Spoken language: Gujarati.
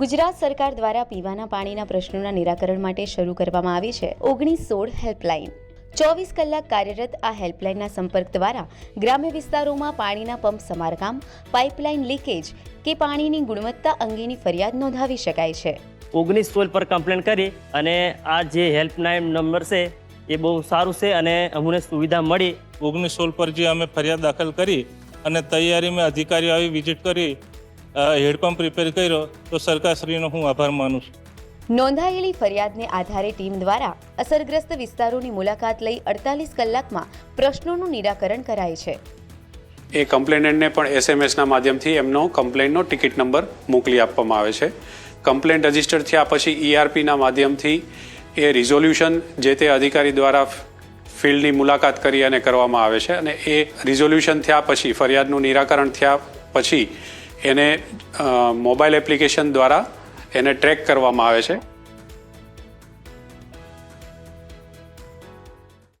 ગુજરાત સરકાર દ્વારા પીવાના પાણીના પ્રશ્નોના નિરાકરણ માટે શરૂ કરવામાં આવી છે ઓગણીસ સોળ હેલ્પલાઇન. ચોવીસ કલાક કાર્યરત આ હેલ્પલાઇનના સંપર્ક દ્વારા ગ્રામ્ય વિસ્તારોમાં પાણીના પંપ સમારકામ પાઇપલાઇન લીકેજ કે પાણીની ગુણવત્તા અંગેની ફરિયાદ નોંધાવી શકાય છે. ઓગણીસ સોલ પર કમ્પ્લેન કરી અને આ જે હેલ્પલાઇન નંબર છે એ બહુ સારું છે અને અમને સુવિધા મળી. ઓગણીસ સોળ પર જે અમે ફરિયાદ દાખલ કરી અને તૈયારીમાં અધિકારીઓ આવી વિઝિટ કરી હેડપંપ રિપેર કર્યો તો સરકારશ્રીનો હું આભાર માનું છું. નોંધાયેલી ફરિયાદને આધારે ટીમ દ્વારા અસરગ્રસ્ત વિસ્તારોની મુલાકાત લઈ અડતાલીસ કલાકમાં પ્રશ્નોનું નિરાકરણ કરાય છે. એ કમ્પ્લેનન્ટને પણ એસએમએસના માધ્યમથી એમનો કમ્પ્લેનનો ટિકિટ નંબર મોકલી આપવામાં આવે છે. કમ્પ્લેન રજિસ્ટર થયા પછી ઈઆરપીના માધ્યમથી એ રિઝોલ્યુશન જે તે અધિકારી દ્વારા ફિલ્ડની મુલાકાત કરી અને કરવામાં આવે છે. અને એ રિઝોલ્યુશન થયા પછી ફરિયાદનું નિરાકરણ થયા પછી એને મોબાઈલ એપ્લિકેશન દ્વારા એને ટ્રેક કરવામાં આવે છે.